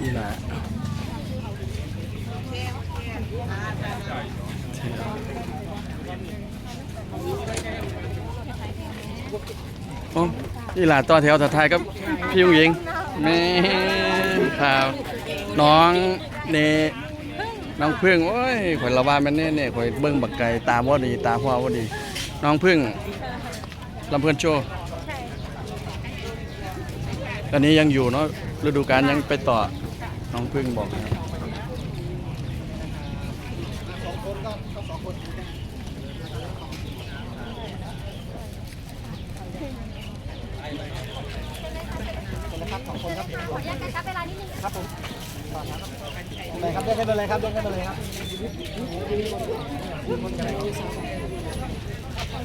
นี่แหละโอ้นี่แหละต่อแถวสุดท้ายกับพี่ยุงหญิงแม่ครับน้องเนน้องพึ่งโอ้ยข่อยละว่าแมันแน่เนี่ยข่อยเบิ่งบักไก่ตาบ่ดีตาพ่อบ่ดี น้องพึ่งลำเพื่อนโชว์ อันนี้ยังอยู่เนาะฤดูกาลยังไปต่อน้องพึ่งบอกนะครับเลยครับเดินกันไปเลยครับเดินกันไปเลยครับ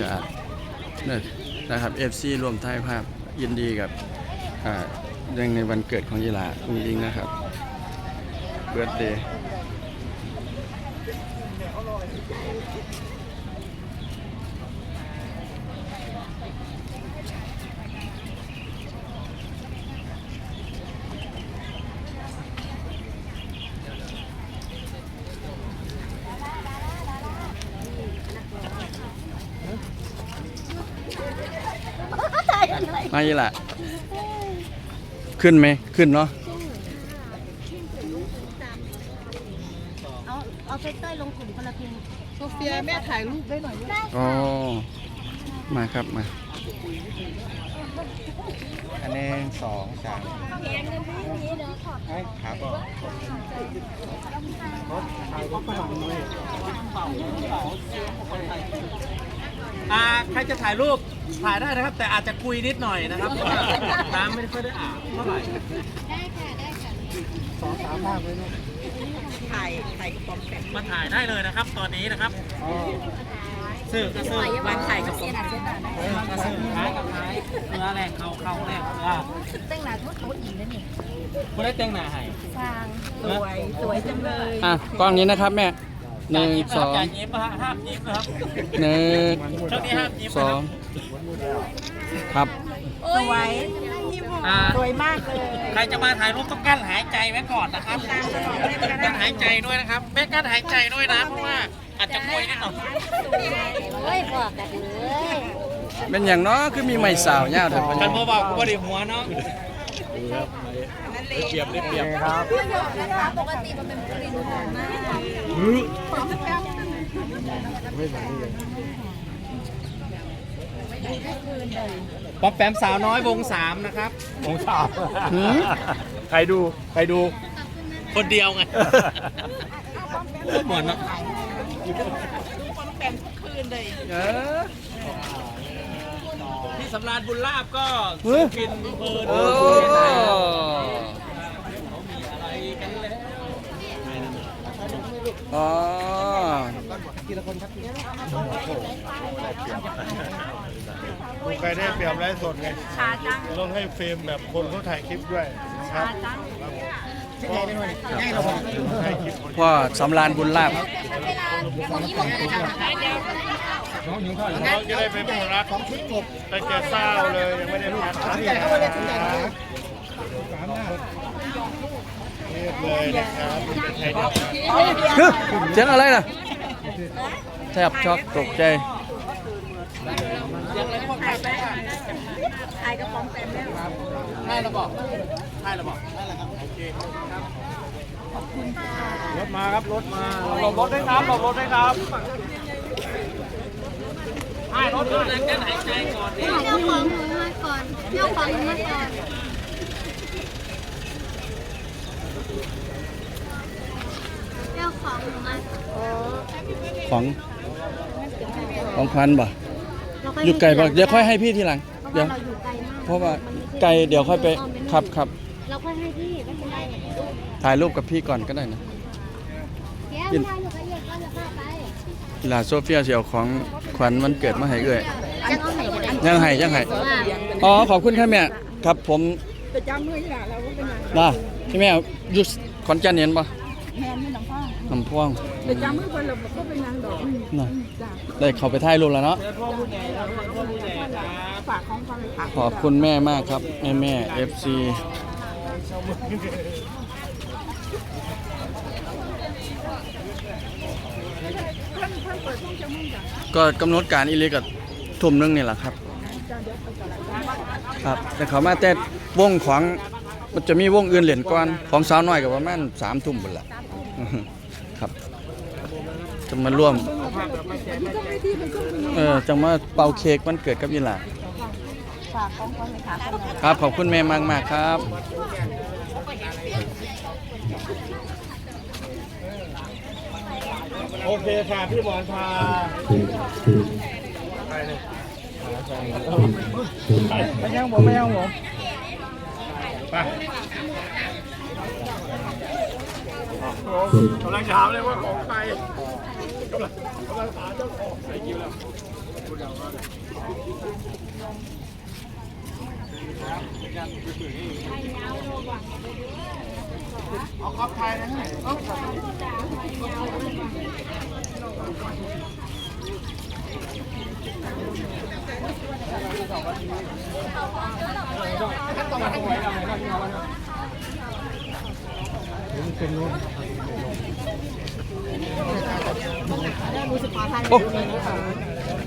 กาศนี่นะครับ FC รวมถ่ายภาพยินดีกับอ่าเรื่องในวันเกิดของยีหลาอุ้งอิงนะครับเบิร์ดเดย์ มายีหลาขึ้นไหมขึ้นเนาะเอาเอาเฟเตอร์ลงกลุ่มคนละเพลงโซเฟียแม่ถ่ายรูปได้หน่อยอ๋อมาครับมาอันนี้สองสามครับอ่า ใครจะถ่ายรูปถ่ายได้นะครับ แต่อาจจะคุยนิดหน่อยนะครับเพราะว่าน้ำไม่ค่อยได้อาบเท่าไหร่สองสามมากเลยเนาะมาถ่ายได้เลยนะครับ ตอนนี้นะครับอ๋อซื้อก็ซื้อวันถ่ายกับเสียนเสียนหนาเออก็ซื้อท้ายกับท้ายเนื้อแรกเข้าเข้าแรกเนื้อตั้งหนาทุกเขาอีกแล้วนี่ไม่ได้แต่งหน้าให้ฟางสวยสวยจังเลยอะกล้องนี้นะครับแม่ หนึ่งสองอย่ายิ้มนะครับห้ามยิ้มนะครับหนึ่งช่วงนี้ห้ามยิ้มสนะอครับงครับ สวยอ่าสวยมากเลยใครจะมาถ่ายรูปต้องกั้นหายใจไว้ก่อนนะครับกั้นหายใจด้วยนะครับแม่กั้นหายใจด้วยนะเพราะว่าอาจจะคุยนิดหน่อยเฮ้ยบอกกันเลยเป็นอย่างเนาะคือมีไม่สาวเงาวเถอะพ่อกัใหญ่นโมบอกกูว่าดีหัวเนาะ เปรียบเปรียบครับปกติมันเป็นกลิ่นหอมมากป๊อปแปมสาวน้อยวงสามนะครับ วงสามหืมใครดูใครดู คนเดียวไงเหมือนเนาะเออพี่สำราญบุญลาบก็ซื้อกินเพลิน โอ้ อะไรกันเลย อ๋อใครได้เปรียบไลฟ์สดไงชาจังต้องให้เฟรมแบบคนเขาถ่ายคลิปด้วยครับจังถ่ายคลิปคนพ่อสำรานบุญลาบเวลาของนี้ผมจะทำได้เดียวเขาจะได้ไปโมรักของชุดกบแต่แกเศร้าเลยยังไม่ได้พัก เรียบเลยนะครับเป็นไทยเดียวกันเฮ้ยเสียงอะไรล่ะแทบช็อกตกใจถ่ายกระป๋องแปมแล้วให้ระบอกให้ระบอกรถมาครับรถมาหลบรถด้วยครับหลบรถด้วยครับให้รถด้วยแล้วกันหายใจก่อนดิเที่ยวของหนูมาก่อนเที่ยวของหนูมาก่อน ของของพันบ่เราค่อยู่ไกลบ่เดี๋ยวค่อยให้พี่ทีหลังเพเดี๋ยวราะว่าเราอยู่ไกลมากเพราะว่าไกลเดี๋ยวค่อยไปครับครับเราค่อยให้พี่ไม่เป็นไรถ่ายรูปกับพี่ก่อนก็ได้นะเดี๋ยวไม่ได้หนูก็เย็นก็จะพาไปหลาโซเฟียเสียวของขวัญมันเกิดมาให้เอ้ยจะเอาไหนก็ได้ยังให้ยังให้เพราะว่าอ๋อขอบคุณครับแม่ครับผมจะจำมือที่หลานเราก็เป็นไงนะพี่แม่อยู่ขอนแก่นเห็นปะ แทนไม่หนังพ่อน้ำพวงจะจำมือคนเราก็เป็นนางดอกน่ะจ้ะได้เขาไปถ่ายรูปแล้วเนาะฝากของฟังเลยค่ะขอบคุณแม่มากครับ แม่แม่ FC ก็กำหนดการอีเล็กกับทุ่มหนึงนี่แหละครับ ครับแต่เขามาแต่วงของมันจะมีวงอื่นเหรียญก่อนของสาวน้อยกับประมาณสามทุ่มหมดละ ครับจะมาร่วม เออจะมาเป่าเค้กวันเกิดกับยีหลาฝากของฟังเลยค่ะครับขอบคุณแม่มากมากครับ โอเคค่ะพี่หมอนพาไม่ยังผมไม่ยังผมไป กำลังถามเลยว่าของใครกำลังกำลังถามเจ้าของใส่คิวแล้วเอาครับไทยนะ โอ้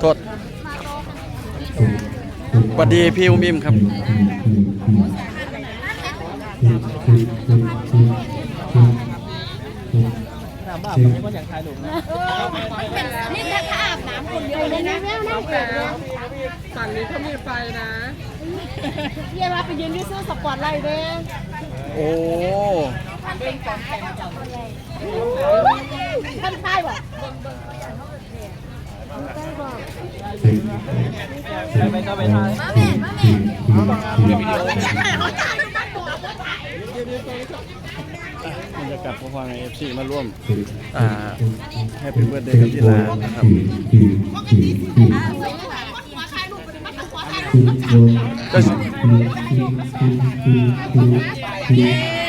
โทษสวัสดีพี่อุ้มอิมครับนี่ถ้าอาบน้ำคนเดียวเลยนะแล้วนะเกิดแล้วฝั่งนี้เขามีไฟนะเยี่ยมไปยืนที่ซื้อสปอร์ตไลท์เด้โอ้ ท่านท้ายบ่มาแม่มาแม่บรรยากาศพวกฟังเอฟซีมาร่วมอ่าแฮปปี้เบิร์ดเดย์กับที่ร้านนะครับก็สิแม่แก้ว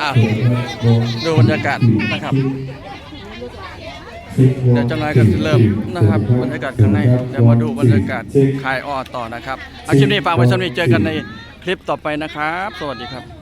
อะดูบรรยากาศนะครับ เดี๋ยวจังไรก็จะเริ่มนะครับบรรยากาศข้างในเดี๋ยวมาดูบรรยากาศคลายออต่อนะครับเอาคลิปนี้ฝากไว้สำหรับเจอกันในคลิปต่อไปนะครับ สวัสดีครับ